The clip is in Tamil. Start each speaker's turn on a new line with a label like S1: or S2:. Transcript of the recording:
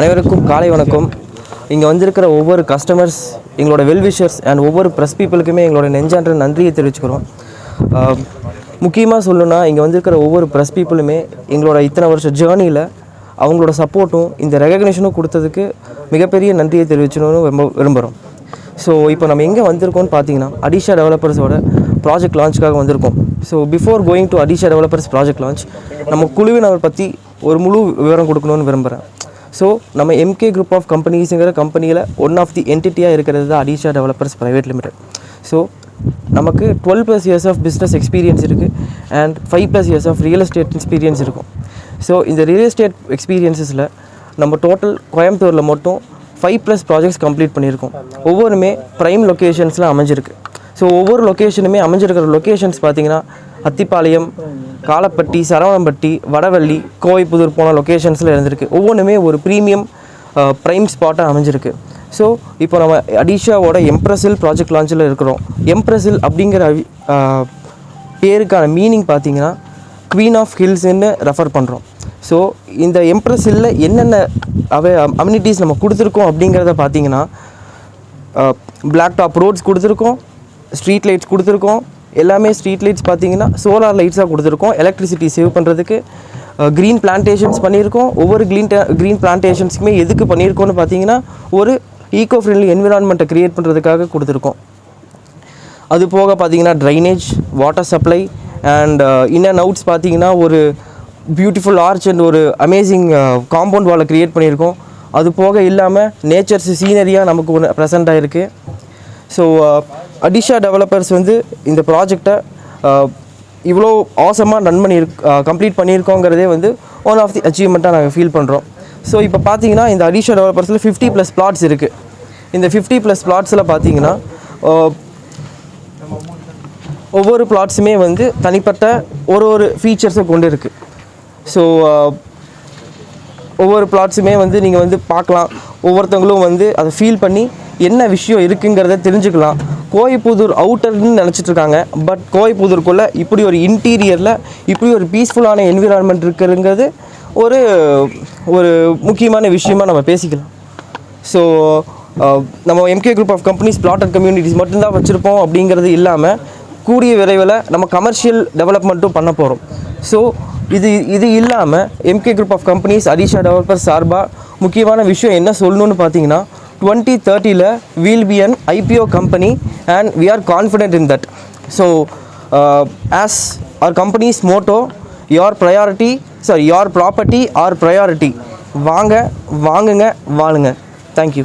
S1: அனைவருக்கும் காலை வணக்கம். இங்கே வந்திருக்கிற ஒவ்வொரு கஸ்டமர்ஸ் எங்களோட வெல்விஷர்ஸ் அண்ட் ஒவ்வொரு ப்ரெஸ் பீப்புளுக்குமே எங்களோட நெஞ்சான்ற நன்றியை தெரிவிச்சுக்கிறோம். முக்கியமாக சொல்லணும்னா இங்கே வந்திருக்கிற ஒவ்வொரு ப்ரெஸ் பீப்புளுமே எங்களோட இத்தனை வருஷ ஜேர்னியில் அவங்களோட சப்போர்ட்டும் இந்த ரெகக்னேஷனும் கொடுத்ததுக்கு மிகப்பெரிய நன்றியை தெரிவிச்சணும்னு ரொம்ப விரும்புகிறோம் ஸோ இப்போ நம்ம எங்கே வந்திருக்கோம்னு பார்த்தீங்கன்னா அடிஷா டெவலப்பர்ஸோட ப்ராஜெக்ட் லான்ச்சுக்காக வந்திருக்கோம். So before going to Adisha developers project launch நம்ம குழுவினவர் பற்றி ஒரு முழு விவரம் கொடுக்கணும்னு விரும்புகிறேன் ஸோ நம்ம எம்கே குரூப் ஆஃப் கம்பெனிஸுங்கிற கம்பெனியில் ஒன் ஆஃப் தி என்டிட்டியாக இருக்கிறது தான் Adisha developers private limited so நமக்கு twelve plus years of business experience இருக்குது and five plus years of real estate experience இருக்கும். ஸோ இந்த ரியல் எஸ்டேட் எக்ஸ்பீரியன்ஸஸில் நம்ம டோட்டல் கோயம்புத்தூரில் மட்டும் ஃபைவ் ப்ளஸ் ப்ராஜெக்ட்ஸ் கம்ப்ளீட் பண்ணியிருக்கோம். ஒவ்வொருமே ப்ரைம் லொக்கேஷன்ஸில் அமைஞ்சிருக்கு. ஸோ ஒவ்வொரு லொக்கேஷனுமே அமைஞ்சிருக்கிற லொக்கேஷன்ஸ் பார்த்தீங்கன்னா அத்திப்பாளையம் காலப்பட்டி சரவணம்பட்டி வடவள்ளி கோவைப்புதூர் போன லொக்கேஷன்ஸில் இருந்திருக்கு. ஒவ்வொன்றுமே ஒரு ப்ரீமியம் ப்ரைம் ஸ்பாட்டாக அமைஞ்சிருக்கு. ஸோ இப்போ நம்ம அடிஷாவோட எம்ப்ரஸில் ப்ராஜெக்ட் லான்ச்சில் இருக்கிறோம். எம்ப்ரஸில் அப்படிங்கிற பேருக்கான மீனிங் பார்த்தீங்கன்னா குவீன் ஆஃப் ஹில்ஸ்ன்னு ரெஃபர் பண்ணுறோம் ஸோ இந்த எம்ப்ரஸில் என்னென்ன அவை அம்யூனிட்டிஸ் நம்ம கொடுத்துருக்கோம் அப்படிங்கிறத பார்த்தீங்கன்னா பிளாக் டாப் ரோட்ஸ் கொடுத்துருக்கோம் ஸ்ட்ரீட் லைட்ஸ் கொடுத்துருக்கோம் எல்லாமே ஸ்ட்ரீட் லைட்ஸ் பார்த்தீங்கன்னா சோலார் லைட்ஸாக கொடுத்துருக்கோம். எலக்ட்ரிசிட்டி சேவ் பண்ணுறதுக்கு க்ரீன் பிளான்டேஷன்ஸ் பண்ணியிருக்கோம். ஒவ்வொரு க்ரீன் க்ரீன் பிளான்டேஷன்ஸுக்குமே எதுக்கு பண்ணியிருக்கோம்னு பார்த்தீங்கன்னா ஒரு ஈகோ ஃப்ரெண்ட்லி என்விரான்மெண்ட்டை க்ரியேட் பண்ணுறதுக்காக கொடுத்துருக்கோம். அது போக பார்த்தீங்கன்னா drainage water supply and in and outs பார்த்தீங்கன்னா ஒரு பியூட்டிஃபுல் ஆர்ச் அண்ட் ஒரு அமேசிங் காம்பவுண்ட் வாலை க்ரியேட் பண்ணியிருக்கோம். அது போக இல்லாமல் நேச்சர்ஸ் சீனரியாக நமக்கு ஒன்று ப்ரெசென்ட் ஆகிருக்கு ஸோ அடிஷா டெவலப்பர்ஸ் வந்து இந்த ப்ராஜெக்டை இவ்வளோ ஆசமாக ரன் பண்ணி கம்ப்ளீட் பண்ணியிருக்கோங்கிறதே வந்து ஒன் ஆஃப் தி அச்சீவ்மெண்ட்டாக நாங்கள் ஃபீல் பண்ணுறோம் ஸோ இப்போ பார்த்தீங்கன்னா இந்த அடிஷா டெவலப்பர்ஸில் ஃபிஃப்டி ப்ளஸ் பிளாட்ஸ் இருக்குது இந்த ஃபிஃப்டி ப்ளஸ் பிளாட்ஸில் பார்த்தீங்கன்னா ஒவ்வொரு பிளாட்ஸுமே வந்து தனிப்பட்ட ஒரு ஒரு ஃபீச்சர்ஸை கொண்டு இருக்குது ஸோ ஒவ்வொரு பிளாட்ஸுமே வந்து நீங்கள் வந்து பார்க்கலாம். ஒவ்வொருத்தவங்களும் வந்து அதை ஃபீல் பண்ணி என்ன விஷயம் இருக்குங்கிறத தெரிஞ்சுக்கலாம். கோயம்புத்தூர் அவுட்டர்னு நினச்சிட்டு இருக்காங்க பட் கோயம்புத்தூருக்குள்ளே இப்படி ஒரு இன்டீரியரில் இப்படி ஒரு பீஸ்ஃபுல்லான என்விரான்மெண்ட் இருக்குங்கிறது ஒரு ஒரு முக்கியமான விஷயமா நம்ம பேசிக்கலாம். ஸோ நம்ம MK group of companies plotted communities மட்டும்தான் வச்சுருப்போம் அப்படிங்கிறது இல்லாமல் கூடிய விரைவில் நம்ம கமர்ஷியல் டெவலப்மெண்ட்டும் பண்ண போகிறோம் ஸோ இது இது இல்லாமல் MK group of companies Adisha developer சார்பாக முக்கியமான விஷயம் என்ன சொல்லணும்னு பார்த்தீங்கன்னா twenty தேர்ட்டியில் we'll be an IPO company and we are confident in that so as our company's motto your priority sorry your property our priority வாங்க வாங்குங்க வாழுங்க. தேங்க்யூ